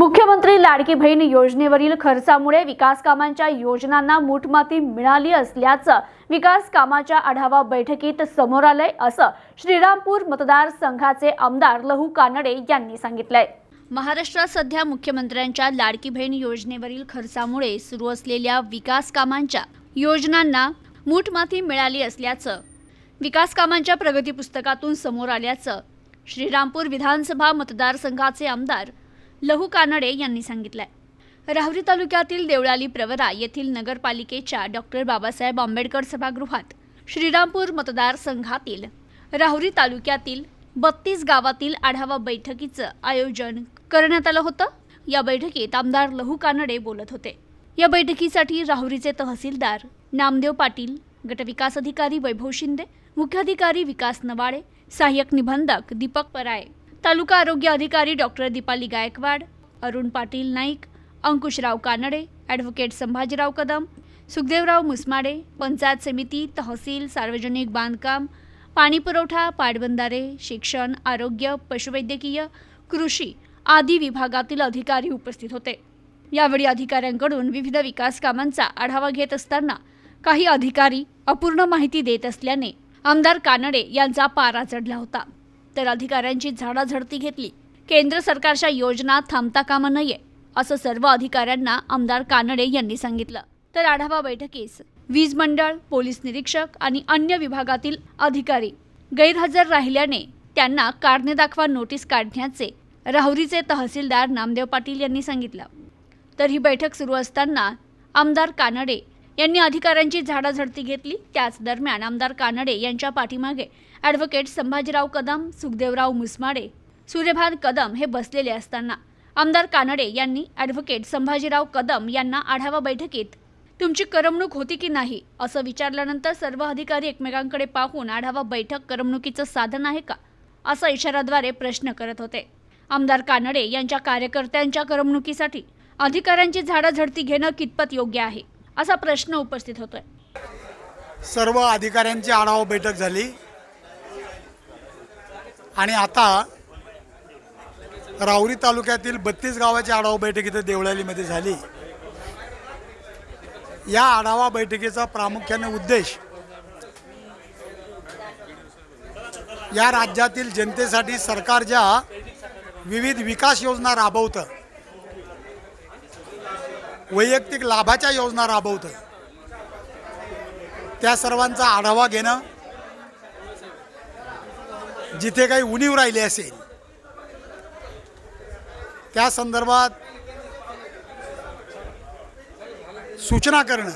मुख्यमंत्री लाडकी बहीण योजनेवरील खर्चामुळे विकास कामांच्या योजनांना मूठमाती मिळाली असल्याचं विकास कामाच्या आढावा बैठकीत समोर आलंय असं श्रीरामपूर मतदारसंघाचे आमदार लहू कानडे यांनी सांगितलंय. महाराष्ट्रात सध्या मुख्यमंत्र्यांच्या लाडकी बहीण योजनेवरील खर्चामुळे सुरू असलेल्या विकास कामांच्या योजनांना मूठमाती मिळाली असल्याचं विकास कामांच्या प्रगती पुस्तकातून समोर आल्याचं श्रीरामपूर विधानसभा मतदारसंघाचे आमदार लहू कानडे यांनी सांगितलंय. राहुरी तालुक्यातील देवळाली प्रवरा येथील नगरपालिकेच्या डॉक्टर बाबासाहेब आंबेडकर सभागृहात श्रीरामपूर मतदारसंघातील राहुरी तालुक्यातील बत्तीस गावातील आढावा बैठकीचं आयोजन करण्यात आलं होतं. या बैठकीत आमदार लहू कानडे बोलत होते. या बैठकीसाठी राहुरीचे तहसीलदार नामदेव पाटील गटविकास अधिकारी वैभव शिंदे मुख्याधिकारी विकास नवाडे सहाय्यक निबंधक दीपक पराय तालुका आरोग्य अधिकारी डॉक्टर दीपाली गायकवाड अरुण पाटील नाईक अंकुशराव कानडे ॲडव्होकेट संभाजीराव कदम सुखदेवराव मुसमाडे पंचायत समिती तहसील सार्वजनिक बांधकाम पाणीपुरवठा पाटबंधारे शिक्षण आरोग्य पशुवैद्यकीय कृषी आदी विभागातील अधिकारी उपस्थित होते. यावेळी अधिकाऱ्यांकडून विविध विकास कामांचा आढावा घेत असताना काही अधिकारी अपूर्ण माहिती देत असल्याने आमदार कानडे यांचा पारा चढला होता. तर अधिकाऱ्यांची झाडाझडती घेतली. केंद्र सरकारच्या योजना थांबता कामा नये असं सर्व अधिकाऱ्यांना आमदार कानडे यांनी सांगितलं. तर आढावा बैठकीस वीज मंडळ पोलीस निरीक्षक आणि अन्य विभागातील अधिकारी गैरहजर राहिल्याने त्यांना कारणे दाखवा नोटीस काढण्याचे राहुरीचे तहसीलदार नामदेव पाटील यांनी सांगितलं. तर ही बैठक सुरू असताना आमदार कानडे यांनी अधिकाऱ्यांची झाडाझडती घेतली. त्याच दरम्यान आमदार कानडे यांच्या पाठीमागे ॲडव्होकेट संभाजीराव कदम सुखदेवराव मुसमाडे सूर्यभान कदम हे बसलेले असताना आमदार कानडे यांनी ॲडव्होकेट संभाजीराव कदम यांना आढावा बैठकीत तुमची करमणूक होती की नाही? असं विचारल्यानंतर सर्व अधिकारी एकमेकांकडे पाहून आढावा बैठक करमणुकीचं साधन आहे का? असा इशाराद्वारे प्रश्न करत होते. आमदार कानडे यांच्या कार्यकर्त्यांच्या करमणुकीसाठी अधिकाऱ्यांची झाडाझडती घेणं कितपत योग्य आहे? असा प्रश्न उपस्थित होतोय. सर्व अधिकाऱ्यांची आढावा बैठक झाली. आणि आता राहुरी तालुक्यातील बत्तीस गावाची आढावा बैठक इथे देवळालीमध्ये झाली. या आढावा बैठकीचा प्रामुख्याने उद्देश या राज्यातील जनतेसाठी सरकार ज्या विविध विकास योजना राबवतं वैयक्तिक लाभाच्या योजना राबवतं त्या सर्वांचा आढावा घेणं जिथे काही उणीव राहिली असेल त्या संदर्भात सूचना करणं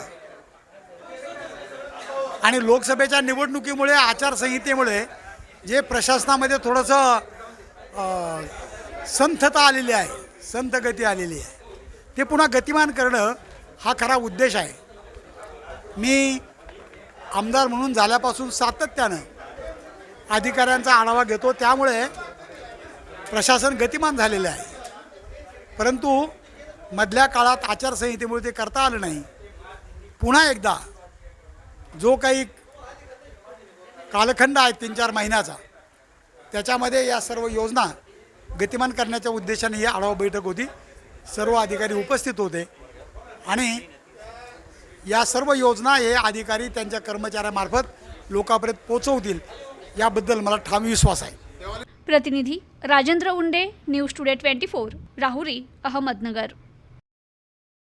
आणि लोकसभेच्या निवडणुकीमुळे आचारसंहितेमुळे जे प्रशासनामध्ये थोडंसं संथता आलेली आहे संथ गती आलेली आहे. ते पुन्हा गतिमान करणं हा खरा उद्देश आहे. मी आमदार म्हणून झाल्यापासून सातत्यानं अधिकाऱ्यांचा आढावा घेतो त्यामुळे प्रशासन गतिमान झालेलं आहे. परंतु मधल्या काळात आचारसंहितेमुळे ते करता आलं नाही. पुन्हा एकदा जो काही कालखंड आहे तीन चार महिन्याचा त्याच्यामध्ये या सर्व योजना गतिमान करण्याच्या उद्देशाने ही आढावा बैठक होती. सर्व अधिकारी उपस्थित होते. आणि या सर्व योजना हे अधिकारी त्यांच्या कर्मचाऱ्यामार्फत लोकांपर्यंत पोचवतील याबद्दल मला ठाम विश्वास आहे. प्रतिनिधी Rajendra Unde news today twenty four Rahuri Ahmednagar.